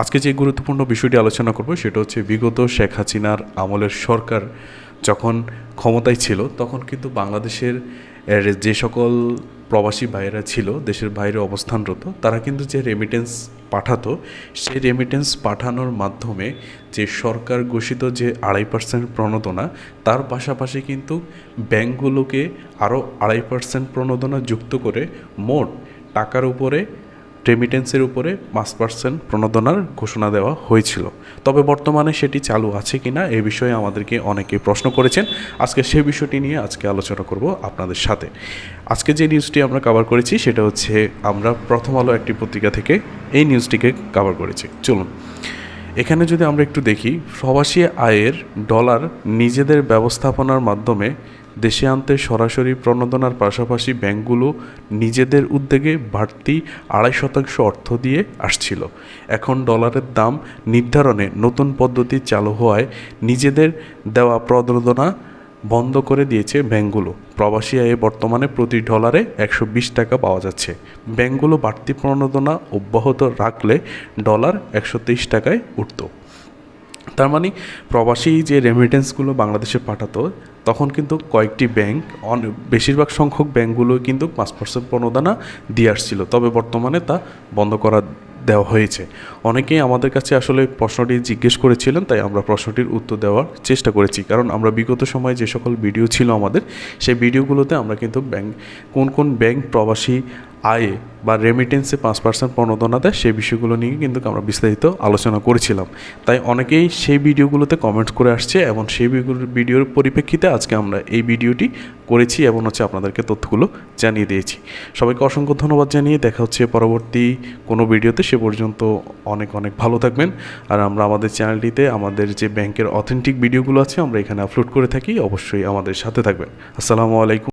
আজকে যে গুরুত্বপূর্ণ বিষয়টি আলোচনা করব, সেটা হচ্ছে বিগত শেখ হাসিনার আমলের সরকার যখন ক্ষমতায় ছিল, তখন কিন্তু বাংলাদেশের যে সকল প্রবাসী ভাইয়েরা ছিল, দেশের বাইরে অবস্থানরত, তারা কিন্তু যে রেমিটেন্স পাঠাতো, সেই রেমিটেন্স পাঠানোর মাধ্যমে যে সরকার ঘোষিত যে আড়াই পার্সেন্ট প্রণোদনা, তার পাশাপাশি কিন্তু ব্যাংকগুলোকে আরও আড়াই পার্সেন্ট প্রণোদনা যুক্ত করে মোট টাকার উপরে রেমিটেন্সের উপরে পাঁচ পার্সেন্ট প্রণোদনার ঘোষণা দেওয়া হয়েছিল। তবে বর্তমানে সেটি চালু আছে কি না এ বিষয়ে আমাদেরকে অনেকে প্রশ্ন করেছেন। আজকে সেই বিষয়টি নিয়ে আজকে আলোচনা করব আপনাদের সাথে। আজকে যে নিউজটি আমরা কভার করেছি সেটা হচ্ছে আমরা প্রথম আলো একটি পত্রিকা থেকে এই নিউজটিকে কভার করেছি। চলুন, এখানে যদি আমরা একটু দেখি, প্রবাসী আয়ের ডলার নিজেদের ব্যবস্থাপনার মাধ্যমে দেশে আনতে সরাসরি প্রণোদনার পাশাপাশি ব্যাংকগুলো নিজেদের উদ্যোগে বাড়তি আড়াই শতাংশ অর্থ দিয়ে আসছিল। এখন ডলারের দাম নির্ধারণে নতুন পদ্ধতি চালু হওয়ায় নিজেদের দেওয়া প্রণোদনা বন্ধ করে দিয়েছে ব্যাংকগুলো। প্রবাসী আয়ে বর্তমানে প্রতি ডলারে একশো বিশ টাকা পাওয়া যাচ্ছে। ব্যাংকগুলো বাড়তি প্রণোদনা অব্যাহত রাখলে ডলার একশো তেইশ টাকায় উঠত। তার মানে প্রবাসী যে রেমিটেন্সগুলো বাংলাদেশে পাঠাতো, তখন কিন্তু কয়েকটি ব্যাংক অন, বেশিরভাগ সংখ্যক ব্যাংকগুলো কিন্তু পাঁচ পার্সেন্ট প্রণোদনা দিয়ে আসছিল। তবে বর্তমানে তা বন্ধ করা দেওয়া হয়েছে। অনেকেই আমাদের কাছে আসলে প্রশ্নটি জিজ্ঞেস করেছিলেন, তাই আমরা প্রশ্নটির উত্তর দেওয়ার চেষ্টা করেছি। কারণ আমরা বিগত সময়ে যে সকল ভিডিও ছিল আমাদের, সেই ভিডিওগুলোতে আমরা কিন্তু ব্যাংক কোন কোন ব্যাংক প্রবাসী আয়ে বা রেমিটেন্সে পাঁচ পার্সেন্ট প্রণোদনা দেয়, সেই বিষয়গুলো নিয়ে কিন্তু আমরা বিস্তারিত আলোচনা করেছিলাম। তাই অনেকেই সেই ভিডিওগুলোতে কমেন্টস করে আসছে এবং সেই ভিডিওর- পরিপ্রেক্ষিতে আজকে আমরা এই ভিডিওটি করেছি এবং হচ্ছে আপনাদেরকে তথ্যগুলো জানিয়ে দিয়েছি। সবাইকে অসংখ্য ধন্যবাদ জানিয়ে দেখা হচ্ছে পরবর্তী কোনো ভিডিওতে। সে পর্যন্ত অনেক অনেক ভালো থাকবেন। আর আমরা আমাদের চ্যানেলটিতে আমাদের যে ব্যাংকের অথেন্টিক ভিডিওগুলো আছে, আমরা এখানে আপলোড করে থাকি। অবশ্যই আমাদের সাথে থাকবেন। আসসালামু আলাইকুম।